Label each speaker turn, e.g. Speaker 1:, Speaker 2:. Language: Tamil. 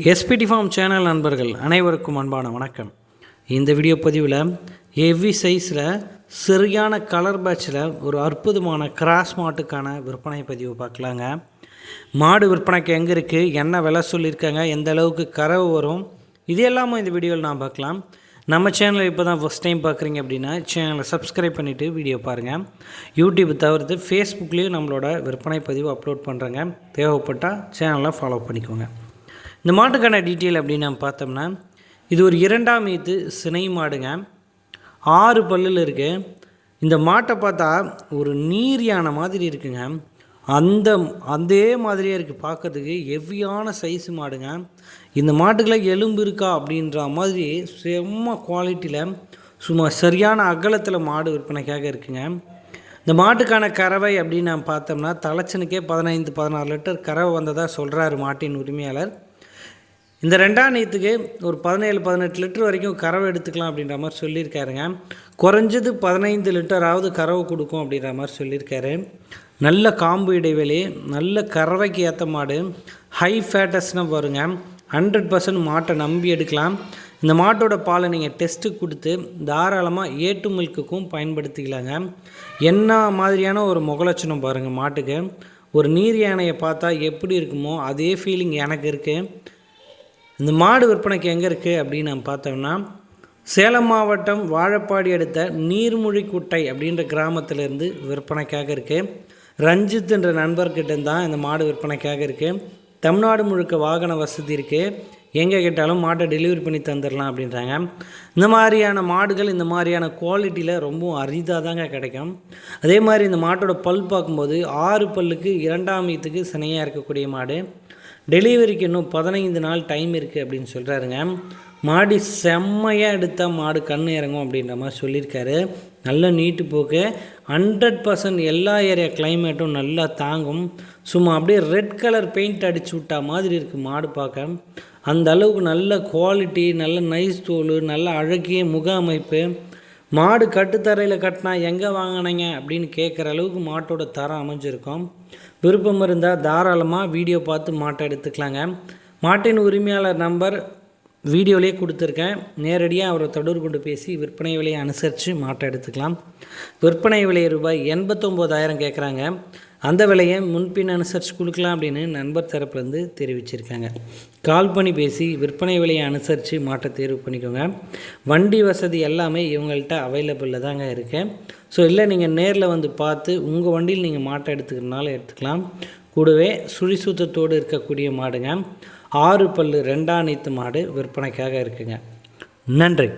Speaker 1: எஸ்பிடி ஃபார்ம் சேனல் நண்பர்கள் அனைவருக்கும் அன்பான வணக்கம். இந்த வீடியோ பதிவில் ஹெவி சைஸில் சரியான கலர் பேட்சில் ஒரு அற்புதமான கிராஸ் மாட்டுக்கான விற்பனை பதிவு பார்க்கலாங்க. மாடு விற்பனைக்கு எங்கே இருக்குது என்ன விலை சொல்லியிருக்காங்க? எந்த அளவுக்கு கறவு வரும்? இது எல்லாமும் இந்த வீடியோவில் நான் பார்க்கலாம். நம்ம சேனலை இப்போ தான் ஃபஸ்ட் டைம் பார்க்குறீங்க அப்படின்னா சேனலை சப்ஸ்கிரைப் பண்ணிவிட்டு வீடியோ பாருங்கள் யூடியூப் தவிர்த்து ஃபேஸ்புக்லேயும் நம்மளோட விற்பனை பதிவு அப்லோட் பண்ணுறேங்க தேவைப்பட்டால் சேனலை ஃபாலோ பண்ணிக்கோங்க. இந்த மாட்டுக்கான டீட்டெயில் அப்படின்னு நம்ம பார்த்தோம்னா இது ஒரு இரண்டாம் ஈத்து சினை மாடுங்க. ஆறு பல்லில் இருக்குது இந்த மாட்டை பார்த்தா ஒரு நீர் யானை மாதிரி இருக்குங்க. அந்த அதே மாதிரியே இருக்குது பார்க்கறதுக்கு. ஹெவியான சைஸ் மாடுங்க. இந்த மாட்டுக்கெல்லாம் எலும்பு இருக்கா அப்படின்ற மாதிரி செம்ம குவாலிட்டியில் சும்மா சரியான அகலத்தில் மாடு விற்பனைக்காக இருக்குங்க. இந்த மாட்டுக்கான கறவை அப்படின்னு நம்ம பார்த்தோம்னா தலைச்சனுக்கே பதினைந்து பதினாறு லிட்டர் கறவை வந்ததாக சொல்கிறாரு மாட்டின் உரிமையாளர். இந்த ரெண்டாம் நீத்துக்கு ஒரு பதினேழு பதினெட்டு லிட்டர் வரைக்கும் கறவை எடுத்துக்கலாம் அப்படின்ற மாதிரி சொல்லியிருக்காருங்க. குறைஞ்சது பதினைந்து லிட்டராவது கறவை கொடுக்கும் அப்படின்ற மாதிரி சொல்லியிருக்காரு. நல்ல காம்பு இடைவெளி நல்ல கறவைக்கு ஏற்ற மாடு ஹை ஃபேட்டஸ்னால் வருங்க. ஹண்ட்ரட் பர்சன்ட் மாட்டை நம்பி எடுக்கலாம். இந்த மாட்டோட பாலை நீங்கள் டெஸ்ட்டு கொடுத்து தாராளமாக ஏட்டு மில்க்குக்கும் பயன்படுத்திக்கலாங்க. என்ன மாதிரியான ஒரு முகலட்சணம் பாருங்கள் மாட்டுக்கு. ஒரு நீர் யானையை பார்த்தா எப்படி இருக்குமோ அதே ஃபீலிங் எனக்கு இருக்குது இந்த மாடு விற்பனைக்கு எங்கே இருக்குது அப்படின்னு நம்ம பார்த்தோம்னா சேலம் மாவட்டம் வாழப்பாடி அடுத்த நீர்மொழிக்குட்டை அப்படின்ற கிராமத்திலேருந்து விற்பனைக்காக இருக்குது ரஞ்சித் என்ற நண்பர்கிட்ட தான் இந்த மாடு விற்பனைக்காக இருக்குது தமிழ்நாடு முழுக்க வாகன வசதி இருக்குது எங்கே கேட்டாலும் மாட்டை டெலிவரி பண்ணி தந்துடலாம் அப்படின்றாங்க. இந்த மாதிரியான மாடுகள் இந்த மாதிரியான குவாலிட்டியில் ரொம்பவும் அரிதாக தாங்க கிடைக்கும். அதே மாதிரி இந்த மாட்டோட பல் பார்க்கும்போது ஆறு பல்லுக்கு இரண்டாம் ஈத்துக்கு சினையாக இருக்கக்கூடிய மாடு. டெலிவரிக்கு இன்னும் பதினைந்து நாள் டைம் இருக்குது அப்படின்னு சொல்கிறாருங்க மாடி செம்மையாக எடுத்தால் மாடு கண் இறங்கும் அப்படின்ற மாதிரி சொல்லியிருக்காரு. நல்ல நீட்டு போக்கு. ஹண்ட்ரட் பர்சன்ட் எல்லா ஏரியா கிளைமேட்டும் நல்லா தாங்கும். சும்மா அப்படியே ரெட் கலர் பெயிண்ட் அடிச்சு விட்டா மாதிரி இருக்குது மாடு பார்க்க. அந்த அளவுக்கு நல்ல குவாலிட்டி நல்ல நைஸ் தோல் நல்ல அழகிய முக அமைப்பு. மாடு கட்டுத்தரையில் கட்டினா எங்கே வாங்கினீங்க அப்படின்னு கேட்குற அளவுக்கு மாட்டோட தரம் அமைஞ்சிருக்கும். விருப்பம் இருந்தால் தாராளமாக வீடியோ பார்த்து மாட்டை எடுத்துக்கலாங்க. மாட்டின் உரிமையாளர் நம்பர் வீடியோலேயே கொடுத்துருக்கேன். நேரடியாக அவரை தொடர்பு கொண்டு பேசி விற்பனை விலையை அனுசரித்து மாட்டை எடுத்துக்கலாம். விற்பனை விலை ரூபாய் எண்பத்தொம்போதாயிரம் கேட்குறாங்க அந்த விலையை முன்பின் அனுசரித்து கொடுக்கலாம் அப்படின்னு நண்பர் தரப்புலேருந்து தெரிவிச்சிருக்காங்க. கால் பண்ணி பேசி விற்பனை விலையை அனுசரித்து மாட்டை தேர்வு பண்ணிக்கோங்க. வண்டி வசதி எல்லாமே இவங்கள்ட்ட அவைலபிளில் தாங்க இருக்குது ஸோ இல்லை நீங்கள் நேரில் வந்து பார்த்து உங்கள் வண்டியில் நீங்கள் மாட்டை எடுத்துக்கிறனால எடுத்துக்கலாம். கூடவே சுழிசூத்தத்தோடு இருக்கக்கூடிய மாடுங்க. ஆறு பல்லு ரெண்டாம் நீத்து மாடு விற்பனைக்காக இருக்குங்க. நன்றி.